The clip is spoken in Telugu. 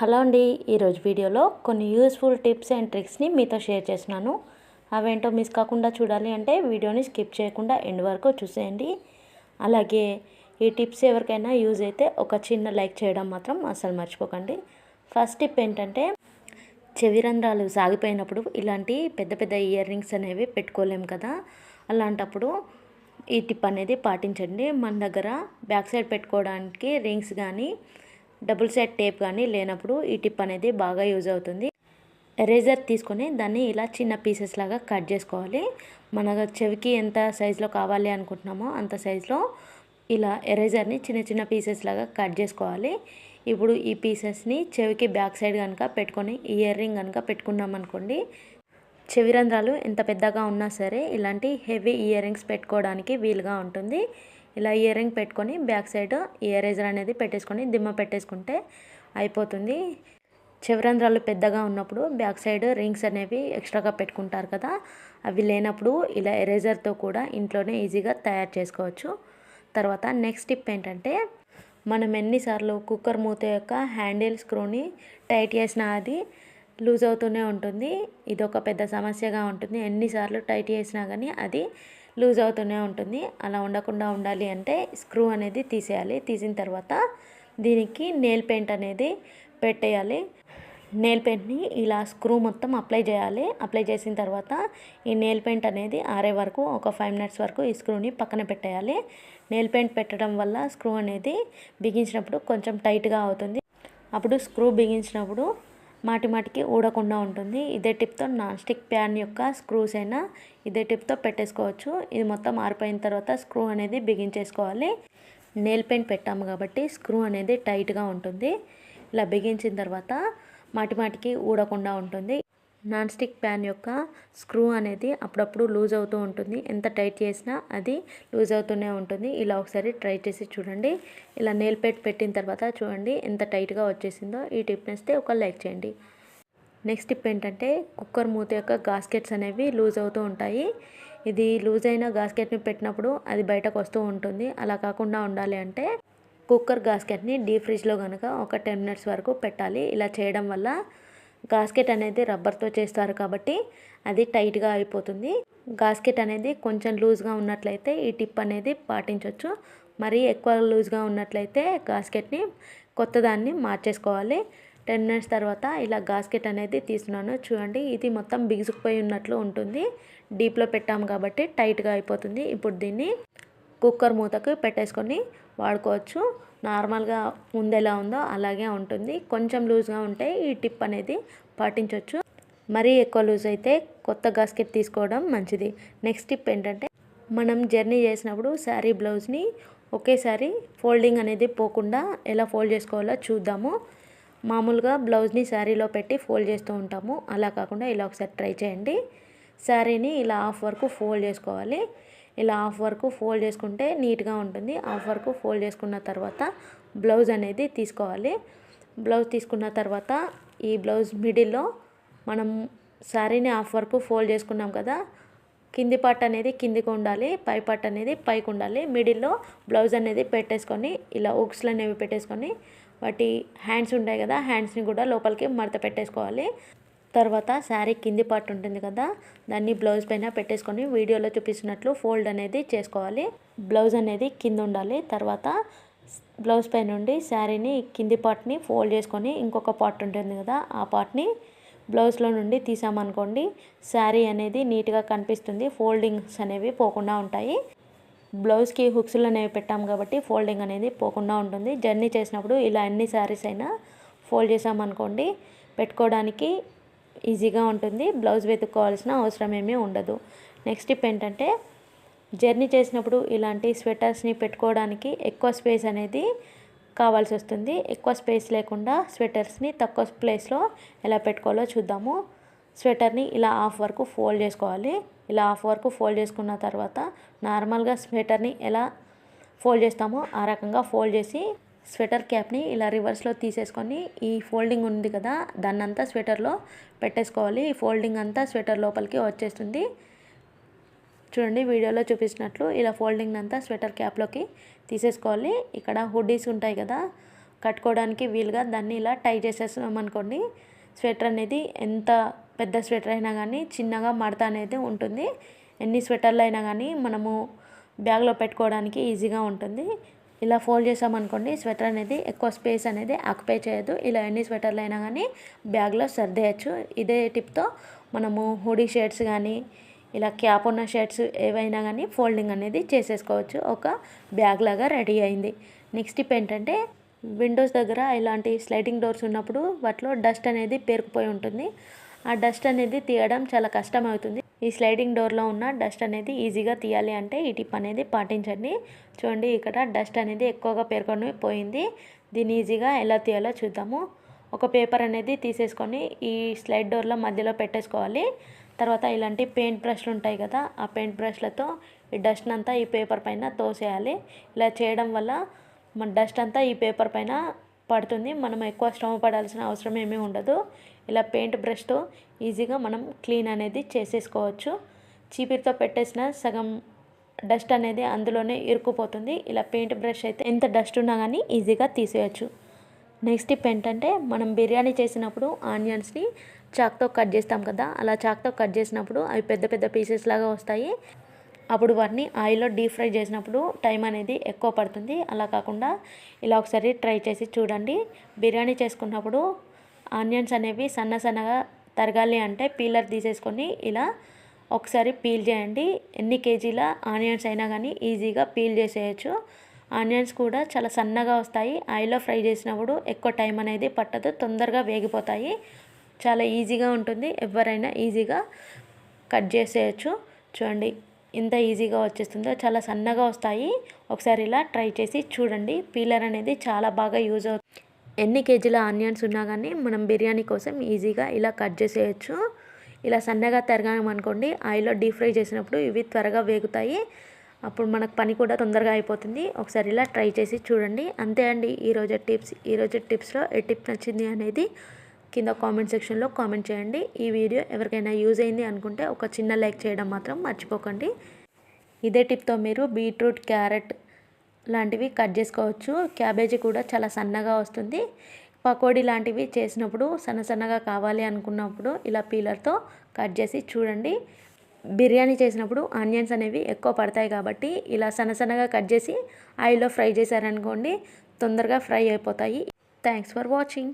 హలో అండి ఈరోజు వీడియోలో కొన్ని యూస్ఫుల్ టిప్స్ అండ్ ట్రిక్స్ని మీతో షేర్ చేస్తున్నాను. అవేంటో మిస్ కాకుండా చూడాలి అంటే వీడియోని స్కిప్ చేయకుండా ఎండ్ వరకు చూసేయండి. అలాగే ఈ టిప్స్ ఎవరికైనా యూజ్ అయితే ఒక చిన్న లైక్ చేయడం మాత్రం అసలు మర్చిపోకండి. ఫస్ట్ టిప్ ఏంటంటే చెవి రంధ్రాలు సాగిపోయినప్పుడు ఇలాంటి పెద్ద పెద్ద ఇయర్ రింగ్స్ అనేవి పెట్టుకోలేము కదా. అలాంటప్పుడు ఈ టిప్ అనేది పాటించండి. మన దగ్గర బ్యాక్ సైడ్ పెట్టుకోవడానికి రింగ్స్ కానీ డబుల్ సెట్ టేప్ కానీ లేనప్పుడు ఈ టిప్ అనేది బాగా యూజ్ అవుతుంది. ఎరేజర్ తీసుకొని దాన్ని ఇలా చిన్న పీసెస్ లాగా కట్ చేసుకోవాలి. మన చెవికి ఎంత సైజులో కావాలి అనుకుంటున్నామో అంత సైజులో ఇలా ఎరేజర్ని చిన్న చిన్న పీసెస్ లాగా కట్ చేసుకోవాలి. ఇప్పుడు ఈ పీసెస్ని చెవికి బ్యాక్ సైడ్ కనుక పెట్టుకొని ఇయర్ రింగ్ కనుక పెట్టుకున్నాం అనుకోండి చెవి రంధ్రాలు ఎంత పెద్దగా ఉన్నా సరే ఇలాంటి హెవీ ఇయర్ రింగ్స్ పెట్టుకోవడానికి వీలుగా ఉంటుంది. ఇలా ఇయర్ రింగ్ పెట్టుకొని బ్యాక్ సైడ్ ఇయరేజర్ అనేది పెట్టేసుకొని దిమ్మ పెట్టేసుకుంటే అయిపోతుంది. చివరంధ్రాలు పెద్దగా ఉన్నప్పుడు బ్యాక్ సైడ్ రింగ్స్ అనేవి ఎక్స్ట్రాగా పెట్టుకుంటారు కదా అవి లేనప్పుడు ఇలా ఎరేజర్తో కూడా ఇంట్లోనే ఈజీగా తయారు చేసుకోవచ్చు. తర్వాత నెక్స్ట్ టిప్ ఏంటంటే మనం ఎన్నిసార్లు కుక్కర్ మూత యొక్క హ్యాండిల్ స్క్రూని టైట్ చేసినా అది లూజ్ అవుతూనే ఉంటుంది. ఇది ఒక పెద్ద సమస్యగా ఉంటుంది. ఎన్నిసార్లు టైట్ చేసినా కానీ అది లూజ్ అవుతూనే ఉంటుంది. అలా ఉండకుండా ఉండాలి అంటే స్క్రూ అనేది తీసేయాలి. తీసిన తర్వాత దీనికి నెయిల్ పెయింట్ అనేది పెట్టేయాలి. నెయిల్ పెయింట్ని ఇలా స్క్రూ మొత్తం అప్లై చేయాలి. అప్లై చేసిన తర్వాత ఈ నెయిల్ పెయింట్ అనేది ఆరే వరకు ఒక ఫైవ్ మినిట్స్ వరకు ఈ స్క్రూని పక్కన పెట్టేయాలి. నెయిల్ పెయింట్ పెట్టడం వల్ల స్క్రూ అనేది బిగించినప్పుడు కొంచెం టైట్గా అవుతుంది. అప్పుడు స్క్రూ బిగించినప్పుడు మాటి మాటికి ఊడకుండా ఉంటుంది. ఇదే టిప్తో నాన్ స్టిక్ ప్యాన్ యొక్క స్క్రూస్ అయినా ఇదే టిప్తో పెట్టేసుకోవచ్చు. ఇది మొత్తం ఆరిపోయిన తర్వాత స్క్రూ అనేది బిగించేసుకోవాలి నెయిల్ పెయింట్ పెట్టాము కాబట్టి స్క్రూ అనేది టైట్గా ఉంటుంది. ఇలా బిగించిన తర్వాత మాటి మాటికి ఊడకుండా ఉంటుంది. నాన్ స్టిక్ ప్యాన్ యొక్క స్క్రూ అనేది అప్పుడప్పుడు లూజ్ అవుతూ ఉంటుంది. ఎంత టైట్ చేసినా అది లూజ్ అవుతూనే ఉంటుంది. ఇలా ఒకసారి ట్రై చేసి చూడండి. ఇలా నెయిల్ పెట్ పెట్టిన తర్వాత చూడండి ఎంత టైట్గా వచ్చేసిందో. ఈ టిప్ నేస్తే ఒక లైక్ చేయండి. నెక్స్ట్ టిప్ ఏంటంటే కుక్కర్ మూత యొక్క గాస్కెట్స్ అనేవి లూజ్ అవుతూ ఉంటాయి. ఇది లూజ్ అయిన గాస్కెట్ని పెట్టినప్పుడు అది బయటకు వస్తూ ఉంటుంది. అలా కాకుండా ఉండాలి అంటే కుక్కర్ గాస్కెట్ని డీప్ ఫ్రిడ్జ్లో కనుక ఒక టెన్ మినిట్స్ వరకు పెట్టాలి. ఇలా చేయడం వల్ల గాస్కెట్ అనేది రబ్బర్తో చేస్తారు కాబట్టి అది టైట్గా అయిపోతుంది. గాస్కెట్ అనేది కొంచెం లూజ్గా ఉన్నట్లయితే ఈ టిప్ అనేది పాటించవచ్చు మరీ ఎక్కువ లూజ్గా ఉన్నట్లయితే గాస్కెట్ని కొత్త దాన్ని మార్చేసుకోవాలి. టెన్ మినిట్స్ తర్వాత ఇలా గాస్కెట్ అనేది తీస్తున్నాను. చూడండి ఇది మొత్తం బిగుసుకుపోయి ఉన్నట్లు ఉంటుంది. డీప్లో పెట్టాము కాబట్టి టైట్గా అయిపోతుంది. ఇప్పుడు దీన్ని కుక్కర్ మూతకు పెట్టేసుకొని వాడుకోవచ్చు. నార్మల్గా ముందు ఎలా ఉందో అలాగే ఉంటుంది. కొంచెం లూజ్గా ఉంటే ఈ టిప్ అనేది పాటించవచ్చు మరీ ఎక్కువ లూజ్ అయితే కొత్త గాస్కెట్ తీసుకోవడం మంచిది. నెక్స్ట్ టిప్ ఏంటంటే మనం జర్నీ చేసినప్పుడు శారీ బ్లౌజ్ని ఒకేసారి ఫోల్డింగ్ అనేది పోకుండా ఎలా ఫోల్డ్ చేసుకోవాలో చూద్దాము. మామూలుగా బ్లౌజ్ని శారీలో పెట్టి ఫోల్డ్ చేస్తూ ఉంటాము. అలా కాకుండా ఇలా ఒకసారి ట్రై చేయండి. శారీని ఇలా హాఫ్ వరకు ఫోల్డ్ చేసుకోవాలి. ఇలా హాఫ్ వరకు ఫోల్డ్ చేసుకుంటే నీట్గా ఉంటుంది. హాఫ్ వరకు ఫోల్డ్ చేసుకున్న తర్వాత బ్లౌజ్ అనేది తీసుకోవాలి. బ్లౌజ్ తీసుకున్న తర్వాత ఈ బ్లౌజ్ మిడిల్లో మనం శారీని హాఫ్ వరకు ఫోల్డ్ చేసుకున్నాం కదా కింది పార్ట్ అనేది కిందికి ఉండాలి పై పార్ట్ అనేది పైకి ఉండాలి. మిడిల్లో బ్లౌజ్ అనేది పెట్టేసుకొని ఇలా ఉక్స్లు అనేవి పెట్టేసుకొని వాటి హ్యాండ్స్ ఉంటాయి కదా హ్యాండ్స్ని కూడా లోపలికి మడత పెట్టేసుకోవాలి. తర్వాత శారీ కింది పార్ట్ ఉంటుంది కదా దాన్ని బ్లౌజ్ పైన పెట్టేసుకొని వీడియోలో చూపిస్తున్నట్లు ఫోల్డ్ అనేది చేసుకోవాలి. బ్లౌజ్ అనేది కింద ఉండాలి. తర్వాత బ్లౌజ్ పై నుండి శారీని కింది పార్ట్ని ఫోల్డ్ చేసుకొని ఇంకొక పార్ట్ ఉంటుంది కదా ఆ పార్ట్ని బ్లౌజ్లో నుండి తీసామనుకోండి శారీ అనేది నీట్గా కనిపిస్తుంది. ఫోల్డింగ్స్ అనేవి పోకుండా ఉంటాయి. బ్లౌజ్కి హుక్స్లు అనేవి పెట్టాం కాబట్టి ఫోల్డింగ్ అనేది పోకుండా ఉంటుంది. జర్నీ చేసినప్పుడు ఇలా ఎన్ని శారీస్ అయినా ఫోల్డ్ చేసామనుకోండి పెట్టుకోవడానికి ఈజీగా ఉంటుంది. బ్లౌజ్ వెతుక్కోవాల్సిన అవసరం ఏమీ ఉండదు. నెక్స్ట్ టిప్ ఏంటంటే జర్నీ చేసినప్పుడు ఇలాంటి స్వెటర్స్ని పెట్టుకోవడానికి ఎక్కువ స్పేస్ అనేది కావాల్సి వస్తుంది. ఎక్కువ స్పేస్ లేకుండా స్వెటర్స్ని తక్కువ ప్లేస్లో ఎలా పెట్టుకోవాలో చూద్దాము. స్వెటర్ని ఇలా హాఫ్ వరకు ఫోల్డ్ చేసుకోవాలి. ఇలా హాఫ్ వరకు ఫోల్డ్ చేసుకున్న తర్వాత నార్మల్గా స్వెటర్ని ఎలా ఫోల్డ్ చేస్తామో ఆ రకంగా ఫోల్డ్ చేసి స్వెటర్ క్యాప్ని ఇలా రివర్స్లో తీసేసుకొని ఈ ఫోల్డింగ్ ఉంది కదా దాన్నంతా స్వెటర్లో పెట్టేసుకోవాలి. ఈ ఫోల్డింగ్ అంతా స్వెటర్ లోపలికి వచ్చేస్తుంది. చూడండి వీడియోలో చూపించినట్లు ఇలా ఫోల్డింగ్ అంతా స్వెటర్ క్యాప్లోకి తీసేసుకోవాలి. ఇక్కడ హుడీస్ ఉంటాయి కదా కట్టుకోవడానికి వీలుగా దాన్ని ఇలా టై చేసేస్తున్నాం అనుకోండి స్వెటర్ అనేది ఎంత పెద్ద స్వెటర్ అయినా కానీ చిన్నగా మడత అనేది ఉంటుంది. ఎన్ని స్వెటర్లు అయినా కానీ మనము బ్యాగ్లో పెట్టుకోవడానికి ఈజీగా ఉంటుంది. ఇలా ఫోల్డ్ చేసామనుకోండి స్వెటర్ అనేది ఎక్కువ స్పేస్ అనేది ఆక్యుపై చేయదు. ఇలా ఎన్ని స్వెటర్లు అయినా కానీ బ్యాగ్లో సర్దేయచ్చు. ఇదే టిప్తో మనము హుడీ షర్ట్స్ కానీ ఇలా క్యాప్ ఉన్న షర్ట్స్ ఏవైనా కానీ ఫోల్డింగ్ అనేది చేసేసుకోవచ్చు. ఒక బ్యాగ్ లాగా రెడీ అయింది. నెక్స్ట్ టిప్ ఏంటంటే విండోస్ దగ్గర ఇలాంటి స్లైడింగ్ డోర్స్ ఉన్నప్పుడు వాటిలో డస్ట్ అనేది పేరుకుపోయి ఉంటుంది. ఆ డస్ట్ అనేది తీయడం చాలా కష్టం అవుతుంది ఈ స్లైడింగ్ డోర్లో ఉన్న డస్ట్ అనేది ఈజీగా తీయాలి అంటే ఈ టిప్ అనేది పాటించండి. చూడండి ఇక్కడ డస్ట్ అనేది ఎక్కువగా పేర్కొని పోయింది. దీన్ని ఈజీగా ఎలా తీయాలో చూద్దాము. ఒక పేపర్ అనేది తీసేసుకొని ఈ స్లైడ్ డోర్లో మధ్యలో పెట్టేసుకోవాలి. తర్వాత ఇలాంటి పెయింట్ బ్రష్లు ఉంటాయి కదా ఆ పెయింట్ బ్రష్లతో ఈ డస్ట్ అంతా ఈ పేపర్ పైన తోసేయాలి. ఇలా చేయడం వల్ల మన డస్ట్ అంతా ఈ పేపర్ పైన పడుతుంది. మనం ఎక్కువ శ్రమ పడాల్సిన అవసరం ఏమీ ఉండదు. ఇలా పెయింట్ బ్రష్తో ఈజీగా మనం క్లీన్ అనేది చేసేసుకోవచ్చు. చీపిరితో పెట్టేసిన సగం డస్ట్ అనేది అందులోనే ఇరుక్కుపోతుంది. ఇలా పెయింట్ బ్రష్ అయితే ఎంత డస్ట్ ఉన్నా కానీ ఈజీగా తీసేయచ్చు. నెక్స్ట్ టిప్ ఏంటంటే మనం బిర్యానీ చేసినప్పుడు ఆనియన్స్ని చాక్తో కట్ చేస్తాం కదా అలా చాక్తో కట్ చేసినప్పుడు అవి పెద్ద పెద్ద పీసెస్ లాగా వస్తాయి. అప్పుడు వాటిని ఆయిల్లో డీప్ ఫ్రై చేసినప్పుడు టైం అనేది ఎక్కువ పడుతుంది. అలా కాకుండా ఇలా ఒకసారి ట్రై చేసి చూడండి. బిర్యానీ చేసుకున్నప్పుడు ఆనియన్స్ అనేవి సన్న సన్నగా తరగాలి అంటే పీలర్ తీసేసుకొని ఇలా ఒకసారి పీల్ చేయండి. ఎన్ని కేజీల ఆనియన్స్ అయినా కానీ ఈజీగా పీల్ చేసేయచ్చు. ఆనియన్స్ కూడా చాలా సన్నగా వస్తాయి. ఆయిల్లో ఫ్రై చేసినప్పుడు ఎక్కువ టైం అనేది పట్టదు. తొందరగా వేగిపోతాయి. చాలా ఈజీగా ఉంటుంది. ఎవరైనా ఈజీగా కట్ చేసేయచ్చు. చూడండి ఎంత ఈజీగా వచ్చేస్తుందో. చాలా సన్నగా వస్తాయి. ఒకసారి ఇలా ట్రై చేసి చూడండి. పీలర్ అనేది చాలా బాగా యూజ్ అవుతుంది. ఎన్ని కేజీల ఆనియన్స్ ఉన్నా కానీ మనం బిర్యానీ కోసం ఈజీగా ఇలా కట్ చేసేయచ్చు. ఇలా సన్నగా తరగామనుకోండి ఆయిల్లో డీప్ ఫ్రై చేసినప్పుడు ఇవి త్వరగా వేగుతాయి. అప్పుడు మనకు పని కూడా తొందరగా అయిపోతుంది. ఒకసారి ఇలా ట్రై చేసి చూడండి. అంతే అండి ఈరోజు టిప్స్. ఈరోజు టిప్స్లో ఏ టిప్ నచ్చింది అనేది కింద కామెంట్ సెక్షన్లో కామెంట్ చేయండి. ఈ వీడియో ఎవరికైనా యూజ్ అయింది అనుకుంటే ఒక చిన్న లైక్ చేయడం మాత్రం మర్చిపోకండి. ఇదే టిప్తో మీరు బీట్రూట్ క్యారెట్ లాంటివి కట్ చేసుకోవచ్చు. క్యాబేజీ కూడా చాలా సన్నగా వస్తుంది. పకోడీ లాంటివి చేసినప్పుడు సన్న సన్నగా కావాలి అనుకున్నప్పుడు ఇలా పీలర్తో కట్ చేసి చూడండి. బిర్యానీ చేసినప్పుడు ఆనియన్స్ అనేవి ఎక్కువ పడతాయి కాబట్టి ఇలా సన్న సన్నగా కట్ చేసి ఆయిల్లో ఫ్రై చేశారనుకోండి తొందరగా ఫ్రై అయిపోతాయి. Thanks for watching.